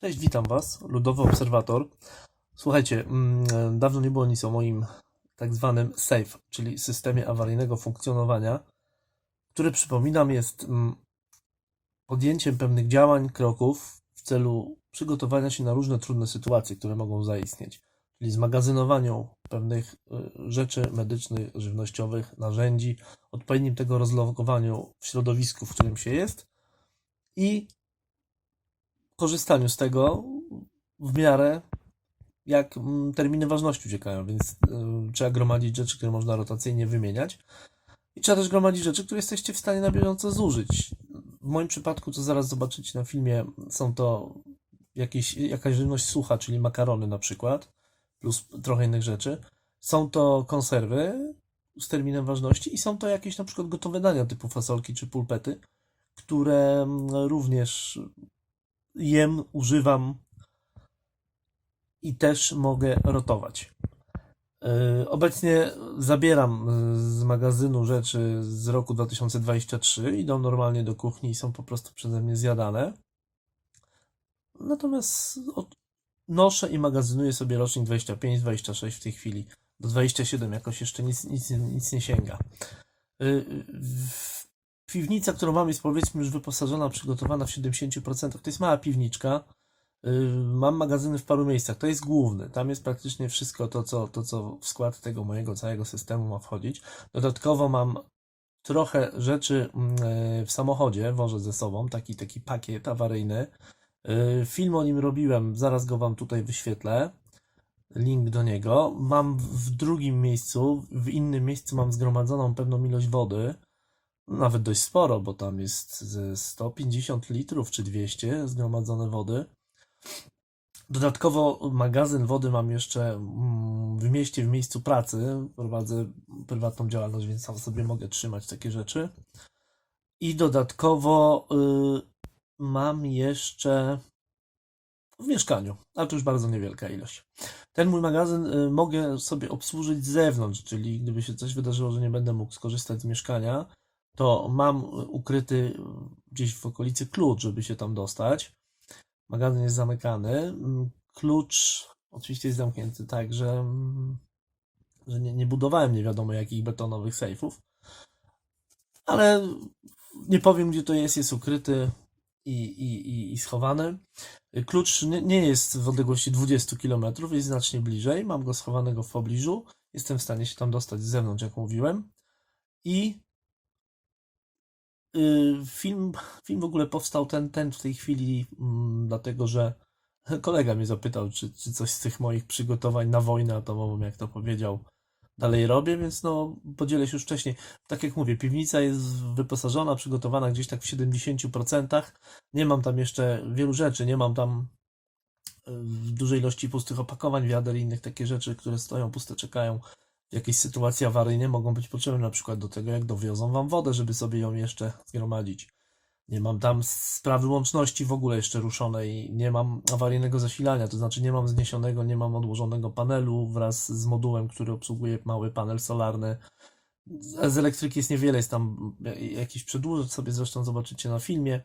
Cześć, witam Was, Ludowy Obserwator. Słuchajcie, mm, dawno nie było nic o moim tak zwanym SAFE, czyli systemie awaryjnego funkcjonowania, który przypominam jest mm, podjęciem pewnych działań, kroków w celu przygotowania się na różne trudne sytuacje, które mogą zaistnieć, czyli zmagazynowaniu pewnych y, rzeczy medycznych, żywnościowych, narzędzi, odpowiednim tego rozlokowaniu w środowisku, w którym się jest i korzystaniu z tego w miarę jak mm, terminy ważności uciekają, więc y, trzeba gromadzić rzeczy, które można rotacyjnie wymieniać. I trzeba też gromadzić rzeczy, które jesteście w stanie na bieżąco zużyć. W moim przypadku, co zaraz zobaczycie na filmie, są to jakieś, jakaś żywność sucha, czyli makarony na przykład, plus trochę innych rzeczy. Są to konserwy z terminem ważności i są to jakieś na przykład gotowe dania typu fasolki czy pulpety, które mm, również jem, używam i też mogę rotować. Yy, Obecnie zabieram z magazynu rzeczy z roku 2023, idą normalnie do kuchni i są po prostu przeze mnie zjadane. Natomiast noszę i magazynuję sobie rocznik 25, 26 w tej chwili. Do 27 jakoś jeszcze nic, nic, nic nie sięga. Piwnica, którą mam, jest powiedzmy już wyposażona, przygotowana w 70%. To jest mała piwniczka. Yy, Mam magazyny w paru miejscach. To jest główny. Tam jest praktycznie wszystko to, co, to, co w skład tego mojego całego systemu ma wchodzić. Dodatkowo mam trochę rzeczy mm, yy, w samochodzie, wożę ze sobą, taki, taki pakiet awaryjny. Yy, Film o nim robiłem, zaraz go Wam tutaj wyświetlę. Link do niego. Mam w drugim miejscu, w innym miejscu mam zgromadzoną pewną ilość wody nawet dość sporo, bo tam jest ze 150 litrów czy 200 zgromadzone wody. Dodatkowo magazyn wody mam jeszcze mm, w mieście, w miejscu pracy. Prowadzę prywatną działalność, więc sam sobie mogę trzymać takie rzeczy. I dodatkowo y, mam jeszcze w mieszkaniu, ale to już bardzo niewielka ilość. Ten mój magazyn y, mogę sobie obsłużyć z zewnątrz, czyli gdyby się coś wydarzyło, że nie będę mógł skorzystać z mieszkania, to mam ukryty gdzieś w okolicy klucz, żeby się tam dostać. Magazyn jest zamykany. Mm, Klucz oczywiście jest zamknięty tak, że, mm, że nie, nie budowałem nie wiadomo jakich betonowych sejfów. Ale nie powiem gdzie to jest, jest ukryty i, i, i, schowany. Klucz nie, nie jest w odległości 20 km, jest znacznie bliżej. Mam go schowanego w pobliżu. Jestem w stanie się tam dostać z zewnątrz, jak mówiłem. I Film, film w ogóle powstał ten, ten w tej chwili, mm, dlatego że kolega mnie zapytał, czy, czy coś z tych moich przygotowań na wojnę atomową, jak to powiedział, dalej robię, więc no podzielę się już wcześniej. Tak jak mówię, piwnica jest wyposażona, przygotowana gdzieś tak w 70%. Nie mam tam jeszcze wielu rzeczy, nie mam tam y, dużej ilości pustych opakowań, wiader i innych takie rzeczy, które stoją puste, czekają w jakiejś sytuacji awaryjnej mogą być potrzebne na przykład do tego, jak dowiozą wam wodę, żeby sobie ją jeszcze zgromadzić. Nie mam tam sprawy łączności w ogóle jeszcze ruszonej, nie mam awaryjnego zasilania, to znaczy nie mam zniesionego, nie mam odłożonego panelu wraz z modułem, który obsługuje mały panel solarny. Z elektryki jest niewiele, jest tam jakiś przedłużacz, sobie zresztą zobaczycie na filmie.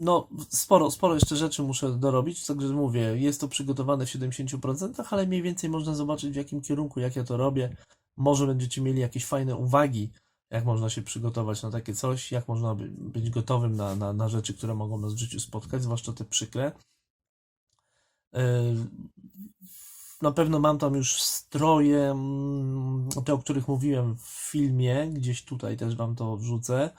No, sporo, sporo jeszcze rzeczy muszę dorobić, także mówię, jest to przygotowane w 70%, ale mniej więcej można zobaczyć w jakim kierunku, jak ja to robię. Może będziecie mieli jakieś fajne uwagi, jak można się przygotować na takie coś, jak można by, być gotowym na, na, na rzeczy, które mogą nas w życiu spotkać, zwłaszcza te przykre. Yy, Na pewno mam tam już stroje, mm, te, o których mówiłem w filmie, gdzieś tutaj też wam to wrzucę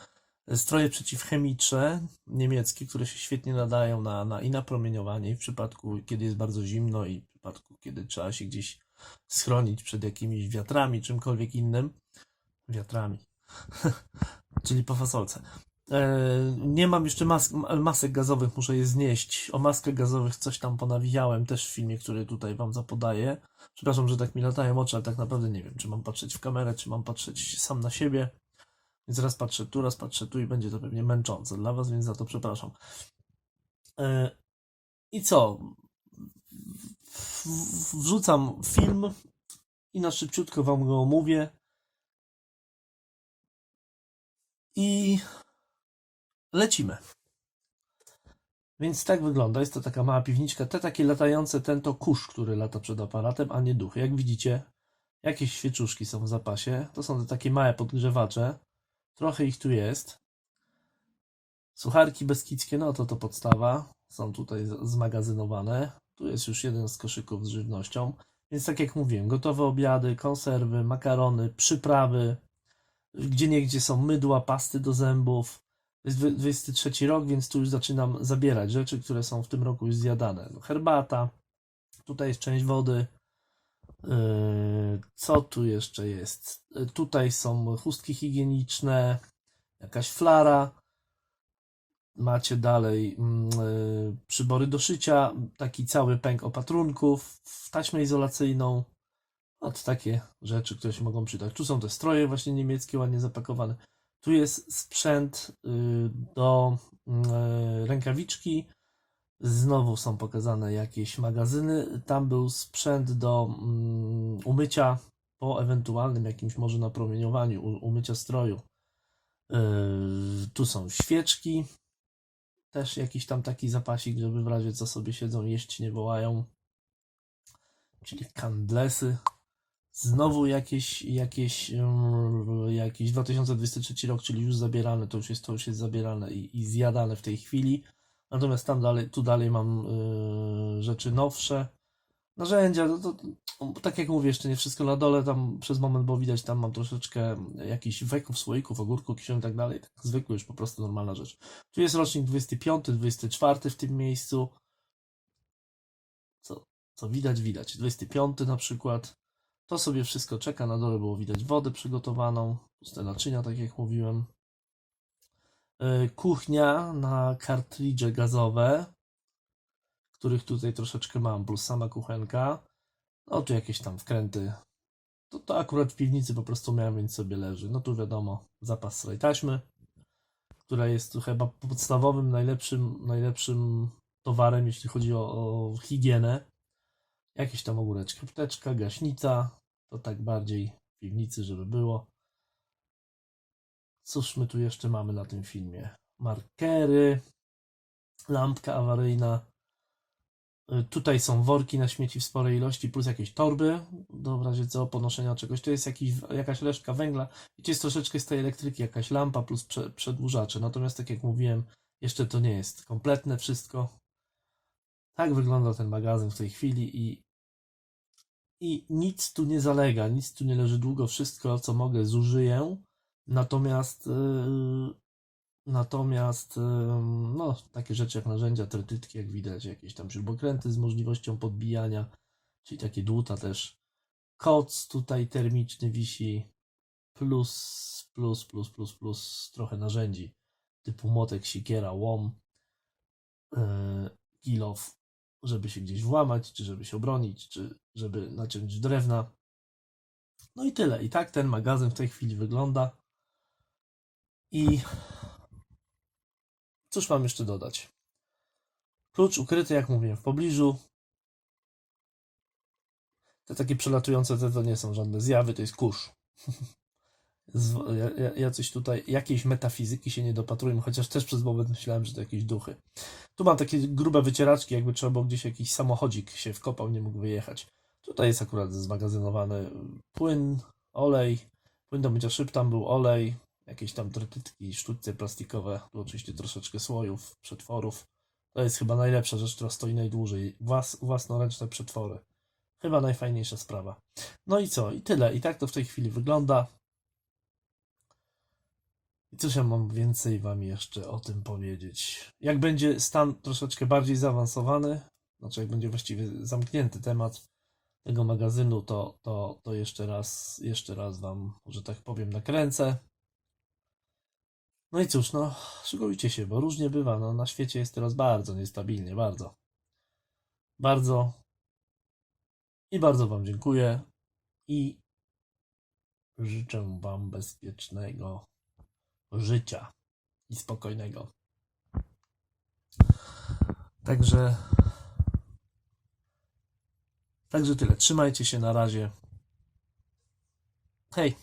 stroje przeciwchemiczne niemieckie, które się świetnie nadają na, na, i na promieniowanie, i w przypadku, kiedy jest bardzo zimno, i w przypadku, kiedy trzeba się gdzieś schronić przed jakimiś wiatrami, czymkolwiek innym. Wiatrami. Czyli po fasolce. E, Nie mam jeszcze mask, masek gazowych, muszę je znieść. O maskach gazowych coś tam ponawijałem też w filmie, który tutaj wam zapodaję. Przepraszam, że tak mi latają oczy, ale tak naprawdę nie wiem, czy mam patrzeć w kamerę, czy mam patrzeć sam na siebie. Więc raz patrzę tu, raz patrzę tu i będzie to pewnie męczące dla Was, więc za to przepraszam. E, I co? Wrzucam film i na szybciutko Wam go omówię. I lecimy. Więc tak wygląda. Jest to taka mała piwniczka. Te takie latające, ten to kurz, który lata przed aparatem, a nie duch. Jak widzicie, jakieś świeczuszki są w zapasie. To są te takie małe podgrzewacze. Trochę ich tu jest. Sucharki beskidzkie, no to to podstawa. Są tutaj zmagazynowane. Tu jest już jeden z koszyków z żywnością. Więc tak jak mówiłem, gotowe obiady, konserwy, makarony, przyprawy, gdzie niegdzie są mydła, pasty do zębów. Jest dwu- 23 rok, więc tu już zaczynam zabierać rzeczy, które są w tym roku już zjadane. Herbata, tutaj jest część wody. Yy, Co tu jeszcze jest? Yy, Tutaj są chustki higieniczne, jakaś flara. Macie dalej mm, yy, przybory do szycia, taki cały pęk opatrunków, taśmę izolacyjną. Od takie rzeczy, które się mogą przydać. Tu są te stroje właśnie niemieckie, ładnie zapakowane. Tu jest sprzęt y, do y, rękawiczki. Znowu są pokazane jakieś magazyny. Tam był sprzęt do mm, umycia po ewentualnym jakimś może napromieniowaniu, umycia stroju. Y, Tu są świeczki. Też jakiś tam taki zapasik, żeby w razie co sobie siedzą, jeść nie wołają. Czyli kandlesy. Znowu jakieś, jakieś, mm, jakiś 2023 rok, czyli już zabierane, to już jest, to już jest zabierane i, i zjadane w tej chwili. Natomiast tam dalej, tu dalej mam y, rzeczy nowsze. Narzędzia, no to, to, tak jak mówię, jeszcze nie wszystko na dole, tam przez moment było widać, tam mam troszeczkę jakichś weków, słoików, ogórków, i tak dalej. Tak zwykły już po prostu normalna rzecz. Tu jest rocznik 25, 24 w tym miejscu. Co, co widać, widać. 25 na przykład. To sobie wszystko czeka. Na dole było widać wodę przygotowaną, puste naczynia, tak jak mówiłem. Yy, Kuchnia na kartridże gazowe, których tutaj troszeczkę mam, plus sama kuchenka. No tu jakieś tam wkręty. To, to akurat w piwnicy po prostu miałem, więc sobie leży. No tu wiadomo, zapas srej taśmy, która jest tu chyba podstawowym, najlepszym, najlepszym towarem, jeśli chodzi o, o higienę. Jakieś tam ogóreczka, apteczka, gaśnica, to tak bardziej w piwnicy, żeby było. Cóż my tu jeszcze mamy na tym filmie? Markery, lampka awaryjna. Y, Tutaj są worki na śmieci w sporej ilości, plus jakieś torby, do w razie co ponoszenia czegoś. To jest jakiś, jakaś resztka węgla. I to jest troszeczkę z tej elektryki, jakaś lampa plus prze, przedłużacze. Natomiast tak jak mówiłem, jeszcze to nie jest kompletne wszystko. Tak wygląda ten magazyn w tej chwili i, i nic tu nie zalega, nic tu nie leży długo, wszystko co mogę zużyję. Natomiast yy, natomiast yy, no, takie rzeczy jak narzędzia, trytytki, jak widać, jakieś tam śrubokręty z możliwością podbijania, czyli takie dłuta też. Koc tutaj termiczny wisi, plus, plus, plus, plus, plus trochę narzędzi typu motek, siekiera, łom, yy, żeby się gdzieś włamać, czy żeby się obronić, czy żeby naciąć drewna. No i tyle. I tak ten magazyn w tej chwili wygląda. I cóż mam jeszcze dodać? Klucz ukryty, jak mówiłem, w pobliżu. Te takie przelatujące te to nie są żadne zjawy, to jest kurz. Jacyś tutaj, jakiejś metafizyki się nie dopatruję, chociaż też przez moment myślałem, że to jakieś duchy. Tu mam takie grube wycieraczki, jakby trzeba było gdzieś jakiś samochodzik się wkopał, nie mógł wyjechać. Tutaj jest akurat zmagazynowany płyn, olej, płyn do mycia szyb, tam był olej, jakieś tam trytytki, sztućce plastikowe, tu oczywiście troszeczkę słojów, przetworów. To jest chyba najlepsza rzecz, która stoi najdłużej. Włas, własnoręczne przetwory. Chyba najfajniejsza sprawa. No i co? I tyle. I tak to w tej chwili wygląda. I cóż ja mam więcej wam jeszcze o tym powiedzieć? Jak będzie stan troszeczkę bardziej zaawansowany, znaczy jak będzie właściwie zamknięty temat tego magazynu, to, to, to jeszcze raz, jeszcze raz wam, że tak powiem, nakręcę. No i cóż, no, szykujcie się, bo różnie bywa. No, na świecie jest teraz bardzo niestabilnie, bardzo. Bardzo. I bardzo wam dziękuję. I życzę wam bezpiecznego życia i spokojnego. Także. Także tyle. Trzymajcie się na razie. Hej.